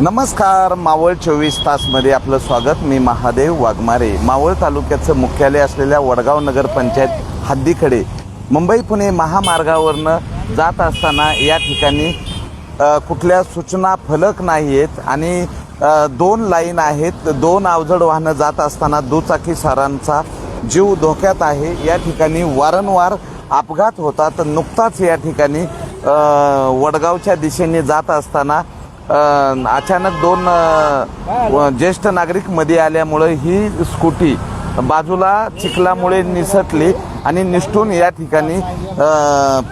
नमस्कार मावळ चोवीस तासमध्ये आपलं स्वागत. मी महादेव वाघमारे. मावळ तालुक्याचं मुख्यालय असलेल्या वडगाव नगर पंचायत हद्दीकडे मुंबई पुणे महामार्गावरनं जात असताना या ठिकाणी कुठल्या सूचना फलक नाही आहेत आणि दोन लाईन आहेत. दोन अवजड वाहनं जात असताना दुचाकी सारांचा जीव धोक्यात आहे. या ठिकाणी वारंवार अपघात होतात. नुकताच या ठिकाणी वडगावच्या दिशेने जात असताना अचानक दोन ज्येष्ठ नागरिकमध्ये आल्यामुळे ही स्कूटी बाजूला चिखलामुळे निसटली आणि निष्ठून या ठिकाणी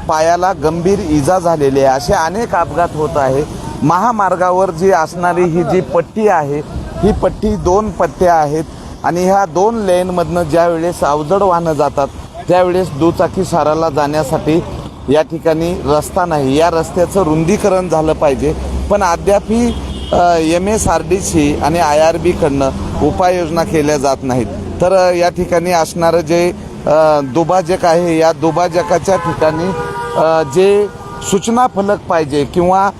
पायाला गंभीर इजा झालेली आहे. असे अनेक अपघात होत आहे. महामार्गावर जी असणारी ही जी पट्टी आहे ही पट्टी दोन पट्ट्या आहेत आणि ह्या दोन लेनमधनं ज्या वेळेस अवजड वाहनं जातात त्यावेळेस दुचाकी साराला जाण्यासाठी या ठिकाणी रस्ता नाही. या रस्त्याचं रुंदीकरण झालं पाहिजे. पण अद्यापही M S R D C आणि आय आर बीकडनं उपाययोजना केल्या जात नाहीत. तर या ठिकाणी असणारं जे दुभाजक आहे या दुभाजकाच्या ठिकाणी जे सूचना फलक पाहिजे किंवा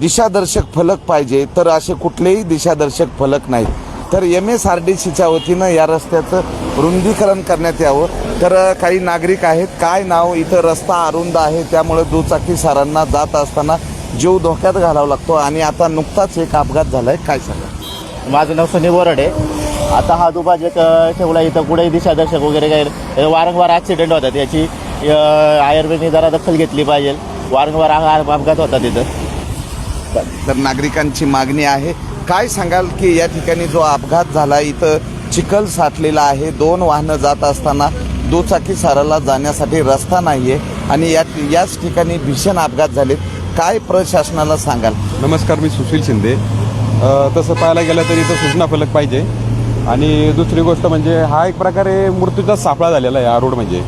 दिशादर्शक फलक पाहिजे तर असे कुठलेही दिशादर्शक फलक नाहीत. तर एम एस आर डी सीच्या वतीनं या रस्त्याचं रुंदीकरण करण्यात यावं. तर काही नागरिक आहेत काय नाव इथं रस्ता अरुंद आहे त्यामुळे दुचाकी सारांना जात असताना जीव धोक्यात घालावा लागतो आणि आता नुकताच एक अपघात झालाय. काय सांगा माझं नाव सनी बोराडे आता हा दुभाजक अ, ठेवला इथं कुठेही दिशादर्शक वगैरे काही वारंवार ॲक्सिडेंट होतात. याची आयुर्वेदने जरा दखल घेतली पाहिजे. वारंवार हा अपघात होतात इथं. तर नागरिकांची मागणी आहे. काय सांगाल की या ठिकाणी जो अपघात झाला इथं चिखल साठलेला आहे. दोन वाहनं जात असताना दुचाकी साराला जाण्यासाठी रस्ता नाहीये. आणि या याच ठिकाणी भीषण अपघात झालेत. काय प्रशासनाला सांगाल? नमस्कार मी सुशील शिंदे. तसं पाहायला गेलं तर इथं सूचना फलक पाहिजे. आणि दुसरी गोष्ट म्हणजे हा एक प्रकारे मृत्यूचा सापळा झालेला आहे हा रोड म्हणजे.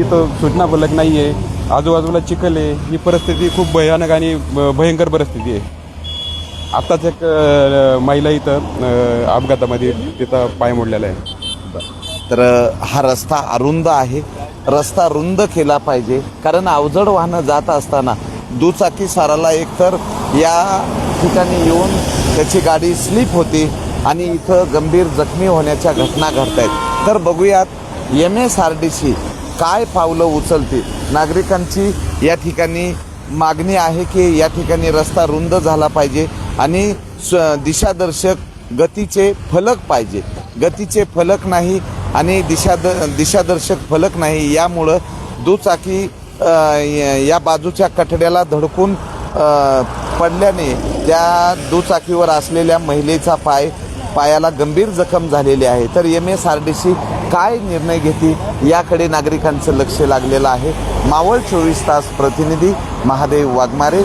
इथं सूचना फलक नाही आहे आजूबाजूला चिखल आहे ही परिस्थिती खूप भयानक आणि भयंकर परिस्थिती आहे. आत्ताच एक महिला इथं अपघातामध्ये तिथं पाय मोडलेला आहे. तर हा रस्ता अरुंद आहे. रस्ता रुंद केला पाहिजे. कारण अवजड वाहनं जात असताना दुचाकी साराला एकतर या ठिकाणी येऊन त्याची गाडी स्लिप होते आणि इथं गंभीर जखमी होण्याच्या घटना घडत आहेत तर बघूयात M S R D C काय पावलं उचलते नागरिकांची या ठिकाणी मागणी आहे की या ठिकाणी रस्ता रुंद झाला पाहिजे आणि दिशादर्शक गतीचे फलक पाहिजे. गतीचे फलक नाही आणि दिशाद दिशादर्शक फलक नाही. यामुळं दुचाकी या बाजूच्या कठड्याला धडकून पडल्याने त्या दुचाकीवर असलेल्या महिलेचा पाय पायाला गंभीर जखम झालेली आहे. तर M S R D C काय निर्णय घेते याकडे नागरिकांचं लक्ष लागलेलं आहे. मावळ चोवीस तास प्रतिनिधी महादेव वाघमारे